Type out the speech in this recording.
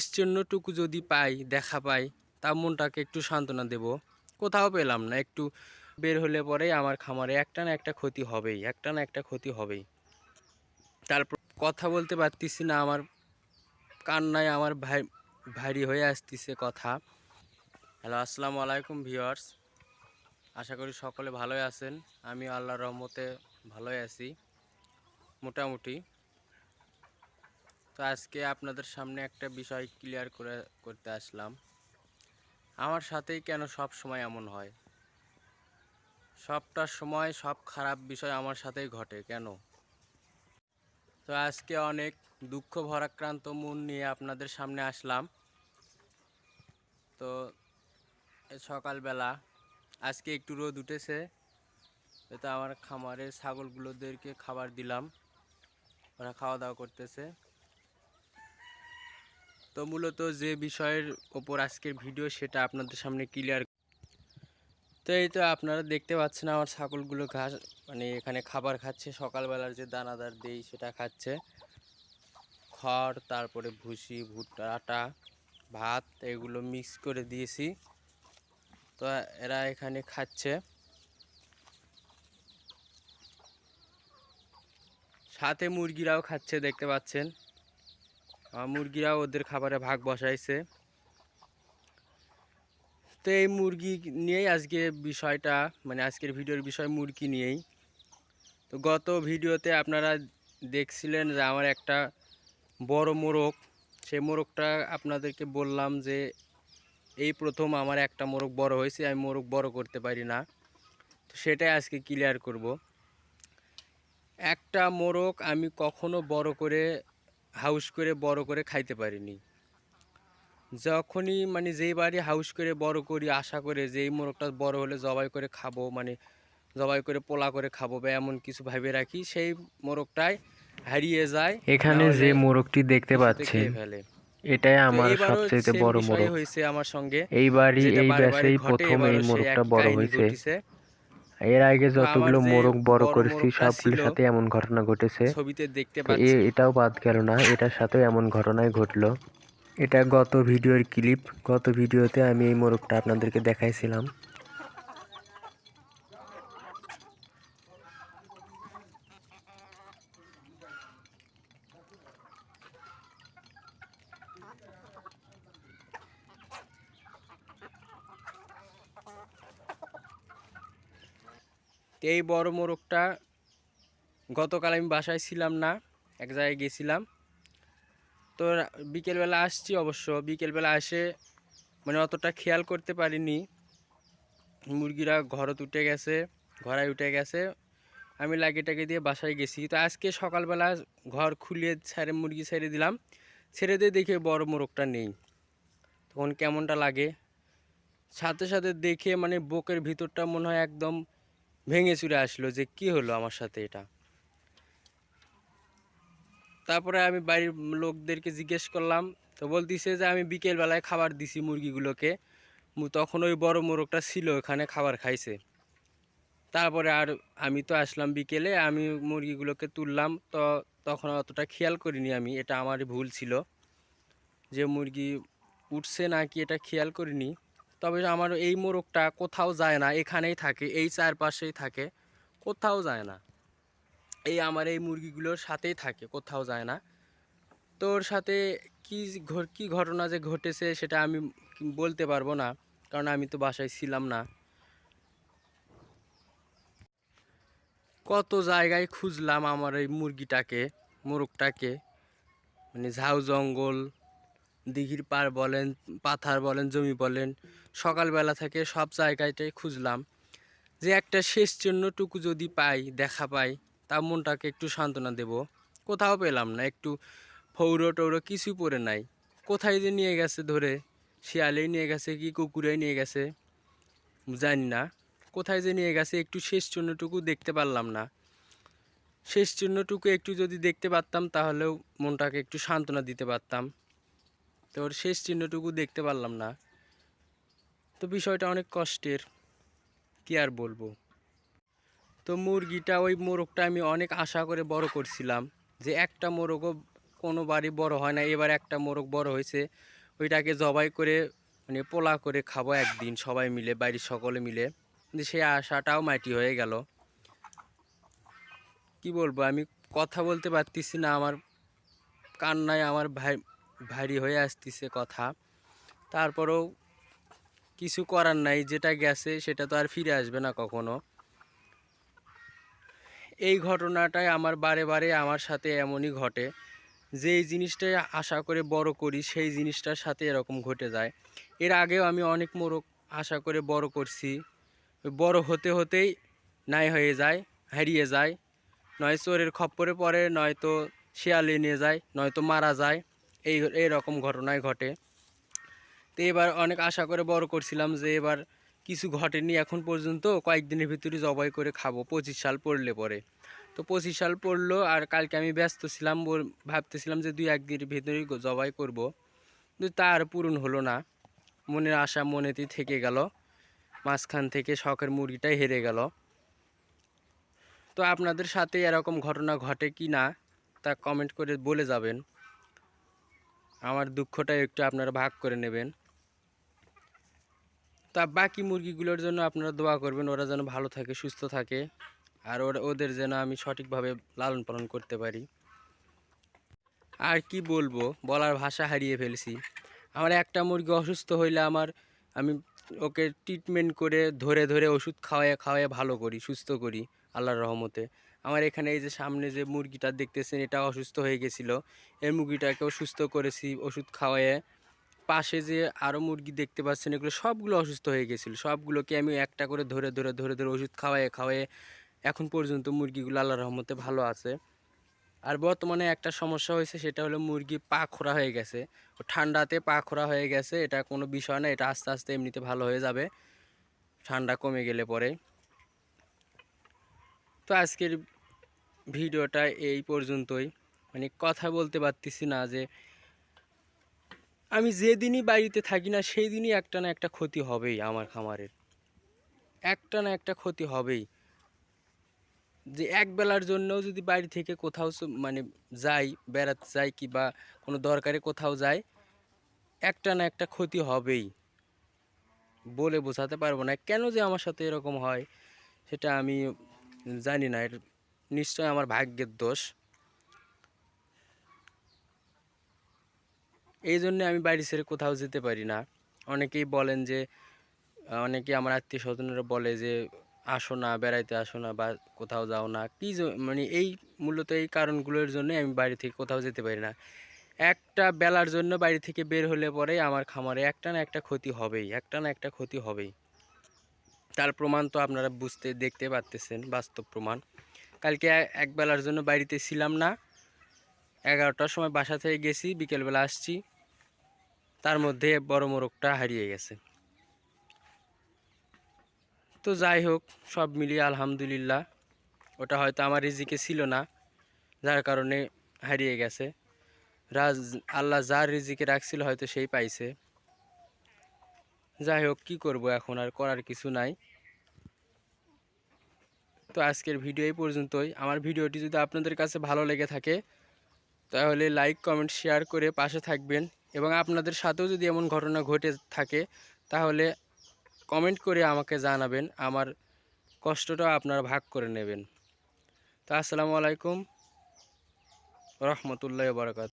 জন্যটুকু যদি পাই, দেখা পাই, তা মনটাকে একটু সান্ত্বনা দেব। কোথাও পেলাম না, একটু বের হলে পরেই আমার খামারে একটা না একটা ক্ষতি হবেই, একটা না একটা ক্ষতি হবেই। তারপর কথা বলতে পারতেছি না, আমার কান্নায় আমার ভাই, ভারী হয়ে আসতেছে কথা। হ্যালো, আসসালামু আলাইকুম ভিউয়ার্স। আশা করি সকলে ভালোই আছেন। আমি আল্লাহর রহমতে ভালোই আছি। মোটামুটি। তো আজকে আপনাদের সামনে একটা বিষয় ক্লিয়ার করে, করতে আসলাম। আমার সাথেই কেন সব সময় এমন হয়? সবটার সময় সব খারাপ বিষয় আমার সাথেই ঘটে, কেন? তো আজকে অনেক দুঃখ ভরাক্রান্ত মন নিয়ে আপনাদের সামনে আসলাম। তো সকালবেলা, আজকে একটু রোদ উঠেছে তো আমার খামারের ছাগলগুলোদেরকে খাবার দিলাম। ওরা খাওয়া দাওয়া করতেছে। তো মূলত যে বিষয়ের ওপর আজকের ভিডিও সেটা আপনাদের সামনে ক্লিয়ার তো এই তো আপনারা দেখতে পাচ্ছেন আমার ছাগলগুলো ঘাস মানে এখানে খাবার খাচ্ছে, সকালবেলার যে দানাদার দেই সেটা খাচ্ছে। খড়, তারপরে ভুসি, ভুট্টা, আটা, ভাত এগুলো মিক্স করে দিয়েছি। তো এরা এখানে খাচ্ছে। সাথে মুরগিরাও খাচ্ছে, দেখতে পাচ্ছেন। আমার মুরগিরাও ওদের খাবারে ভাগ বসাইছে। তো এই মুরগি নিয়েই আজকে বিষয়টা মানে আজকের ভিডিওর বিষয় মুরগি নিয়েই। তো গত ভিডিওতে আপনারা দেখছিলেন যে আমার একটা বড় মোরগ, সেই মোরগটা আপনাদেরকে বললাম যে এই প্রথম আমার একটা মোরগ বড় হয়েছে, আমি মোরগ বড় করতে পারি না। তো সেটাই আজকে ক্লিয়ার করব। একটা মোরগ আমি কখনো বড় করে হাউস করে বড় করে খাইতে পারিনি। যখনই মানে যেই বাড়ি হাউস করে বড় করি আশা করে যে এই মোরগটা বড় হলে জবাই করে খাব মানে জবাই করে পোলা করে খাব বা এমন কিছু ভাবে রাখি সেই মোরগটাই হারিয়ে যায়। এখানে যে মোরগটি দেখতে পাচ্ছি ফেলে। এটাই আমার সবচেয়ে বড় মোরগ। হয়েছে আমার সঙ্গে। এই বারে ব্যাচেই ঘটে, প্রথম এই মোরগটা বড় হয়েছে। এর আগে যতগুলো মোরগ বড় করেছি সবগুলোর সাথে এমন ঘটনা ঘটেছে। ছবিতে দেখতে পাচ্ছি। এটাও বাদ গেল না এটার সাথে এমন ঘটনাই ঘটলো। এটা গত ভিডিওর ক্লিপ। গত ভিডিওতে আমি এই মোরগটা আপনাদেরকে দেখাইছিলাম। তো এই বড় মোরগটা গতকাল আমি বাসায় ছিলাম না, এক জায়গায় গেছিলাম। তো বিকেলবেলা আসছি অবশ্য। বিকেলবেলা এসে মানে অতটা খেয়াল করতে পারিনি। মুরগিরা ঘরত উঠে গেছে ঘরায় উঠে গেছে। আমি লাগিটাকে দিয়ে বাসায় গেছি। তো আজকে সকালবেলা ঘর খুলে ছেড়ে মুরগি ছেড়ে দিলাম। ছেড়ে দিয়ে দেখে বড় মোরগটা নেই। তখন কেমনটা লাগে? সাথে সাথে দেখে মানে বুকের ভিতরটা মনে হয় একদম ভেঙে চুরে আসলো যে, কি হলো আমার সাথে এটা? তারপরে আমি বাড়ির লোকদেরকে জিজ্ঞেস করলাম, তো বলতিছে যে, আমি বিকেল বেলায় খাবার দিছি মুরগিগুলোকে। তখন ওই বড় মোরগটা ছিল, ওখানে খাবার খাইছে। তারপরে আর আমি তো আসলাম বিকেলে, আমি মুরগিগুলোকে তুললাম, তো তখন অতটা খেয়াল করিনি আমি, এটা আমারই ভুল ছিল। যে মুরগি উঠছে নাকি এটা খেয়াল করিনি। তবে আমার এই মোরগটা কোথাও যায় না, এখানেই থাকে, এই চারপাশেই থাকে, কোথাও যায় না। এই আমার এই মুরগিগুলোর সাথেই থাকে, কোথাও যায় না। তো ওর সাথে কি কি ঘটনা যে ঘটেছে সেটা আমি বলতে পারব না, কারণ আমি তো বাসায় ছিলাম না। কত জায়গায় খুঁজলাম আমার এই মুরগিটাকে মোরগটাকে মানে ঝাউ জঙ্গল দিঘির পার বলেন, পাথার বলেন, জমি বলেন, সকালবেলা থেকে সব জায়গাটাই খুঁজলাম। যে একটা শেষ জন্যটুকু যদি পাই, দেখা পাই, তা মনটাকে একটু সান্ত্বনা দেব। কোথাও পেলাম না, একটু ফৌরো টৌরো কিছু পড়ে নাই। কোথায় যে নিয়ে গেছে ধরে, শিয়ালেই নিয়ে গেছে কি কুকুরেই নিয়ে গেছে, জানি না। কোথায় যে নিয়ে গেছে একটু শেষ চিহ্নটুকু দেখতে পারলাম না। শেষ চিহ্নটুকু একটু যদি দেখতে পারতাম, তাহলেও মনটাকে একটু সান্ত্বনা দিতে পারতাম। তো ওর শেষ চিহ্নটুকু দেখতে পারলাম না। তো বিষয়টা অনেক কষ্টের, কি আর বলব। তো মুরগিটা ওই মোরগটা আমি অনেক আশা করে বড় করছিলাম যে একটা মোরগও কোনোবারই বড় হয় না, এবার একটা মোরগ বড় হয়েছে, ওইটাকে জবাই করে মানে পোলা করে খাব একদিন সবাই মিলে, বাড়ির সকলে মিলে। কিন্তু সেই আশাটাও মাটি হয়ে গেল। কি বলব, আমি কথা বলতে পারতেছি না, আমার কান্নায় আমার ভাই ভারী হয়ে আসতেছে কথা। তারপরেও কিছু করার নাই, যেটা গেছে সেটা তো আর ফিরে আসবে না কখনো। এই ঘটনাটাই আমার বারে বারে আমার সাথে এমনই ঘটে। যেই জিনিসটাই আশা করে বড় করি, সেই জিনিসটার সাথে এরকম ঘটে যায়। এর আগেও আমি অনেক মোরগ আশা করে বড় করছি। বড় হতে হতেই নাই হয়ে যায়, হারিয়ে যায়। নয় চোরের খপ্পরে পড়ে, নয়তো শিয়ালে নিয়ে যায়, নয়তো মারা যায়। এই এইরকম ঘটনায় ঘটে। তো এবার অনেক আশা করে বড় করছিলাম যে এবার কিছু ঘটেনি এখন পর্যন্ত, কয়েকদিনের ভিতরে জবাই করে খাব, পঁচিশ সাল পড়লে পরে। তো পঁচিশ সাল পড়ল আর কালকে আমি ব্যস্ত ছিলাম ভাবতেছিলাম যে দুই একদিনের ভিতরেই গো- জবাই করব। কিন্তু তার পূরণ হলো না। মনের আশা মনেতেই থেকে গেল। মাঝখান থেকে শখের মুরগিটাই হেরে গেল। তো আপনাদের সাথে এরকম ঘটনা ঘটে কি না, তা কমেন্ট করে বলে যাবেন। আমার দুঃখটা একটু আপনারা ভাগ করে নেবেন। তা বাকি মুরগিগুলোর জন্য আপনারা দোয়া করবেন, ওরা যেন ভালো থাকে, সুস্থ থাকে, আর ওরা, ওদের যেন আমি সঠিকভাবে লালন পালন করতে পারি। আর কি বলব, বলার ভাষা হারিয়ে ফেলছি। আমার একটা মুরগি অসুস্থ হইলে আমার, আমি ওকে ট্রিটমেন্ট করে ধরে ধরে ওষুধ খাওয়ায় খাওয়ায় ভালো করি, সুস্থ করি, আল্লাহর রহমতে। আমার এখানে এই যে সামনে যে মুরগিটা দেখতেছেন, এটা অসুস্থ হয়ে গেছিল। এই মুরগিটাকেও সুস্থ করেছি, ওষুধ খাওয়ায়। পাশে যে আরও মুরগি দেখতে পাচ্ছেন, এগুলো সবগুলো অসুস্থ হয়ে গেছিল। সবগুলোকে আমি একটা করে ধরে ধরে ধরে ধরে ওষুধ খাওয়ায়ে খাওয়ায়ে এখন পর্যন্ত মুরগিগুলো আল্লাহর রহমতে ভালো আছে। আর বর্তমানে একটা সমস্যা হয়েছে, সেটা হলো মুরগি পা খোরা হয়ে গেছে। ঠান্ডাতে পা খোরা হয়ে গেছে, এটা কোনো বিষয় না, এটা আস্তে আস্তে এমনিতে ভালো হয়ে যাবে। ঠান্ডা কমে গেলে পরে। তো আজকের ভিডিওটা এই পর্যন্তই। মানে কথা বলতে পারতেছি না যে আমি যেদিনই বাড়িতে থাকি না সেই দিনই একটা না একটা ক্ষতি হবেই আমার খামারের। একটা না একটা ক্ষতি হবেই। যে এক বেলার জন্যও যদি বাড়ি থেকে কোথাও মানে যাই, বেড়াতে যাই কি বা কোনো দরকারে কোথাও যাই, একটা না একটা ক্ষতি হবেই। বলে বোঝাতে পারব না। কেন যে আমার সাথে এরকম হয়, সেটা আমি জানি না। এর নিশ্চয় আমার ভাগ্যের দোষ। এই জন্যে আমি বাড়ি ছেড়ে কোথাও যেতে পারি না। অনেকেই বলেন যে অনেকে আমার আত্মীয় স্বজনেরা বলে যে, আসো না, বেড়াইতে আসো না বা কোথাও যাও না। কী মানে এই মূলত এই কারণগুলোর জন্যই আমি বাড়ি থেকে কোথাও যেতে পারি না। একটা বেলার জন্য বাড়ি থেকে বের হলে পরে আমার খামারে একটা না একটা ক্ষতি হবেই, একটা না একটা ক্ষতি হবেই। তার প্রমাণ তো আপনারা বুঝতে, দেখতে পারতেছেন, বাস্তব প্রমাণ। কালকে এ- এক বেলার জন্য বাড়িতে ছিলাম না। এগারোটার সময় বাসা থেকে গেছি, বিকেলবেলা আসছি। তার মধ্যে বড় মোরগটা হারিয়ে গেছে। তো যাই হোক, সব মিলিয়ে আলহামদুলিল্লাহ, ওটা হয়তো আমার রিজিকে ছিল না, যার কারণে হারিয়ে গেছে। রাজ, আল্লাহ যার রিজিকে রাখছিল হয়তো সেই পাইছে। যাই হোক, কী করব এখন? আর করার কিছু নাই। তো আজকের ভিডিও এই পর্যন্তই। আমার ভিডিওটি যদি আপনাদের কাছে ভালো লেগে থাকে, তাহলে লাইক কমেন্ট শেয়ার করে পাশে থাকবেন এবং আপনাদের সাথেও যদি এমন ঘটনা ঘটে থাকে, তাহলে কমেন্ট করে আমাকে জানাবেন। আমার কষ্টটাও আপনারা ভাগ করে নেবেন। তো আসসালামু আলাইকুম। রহমতুল্লাহ বারকাত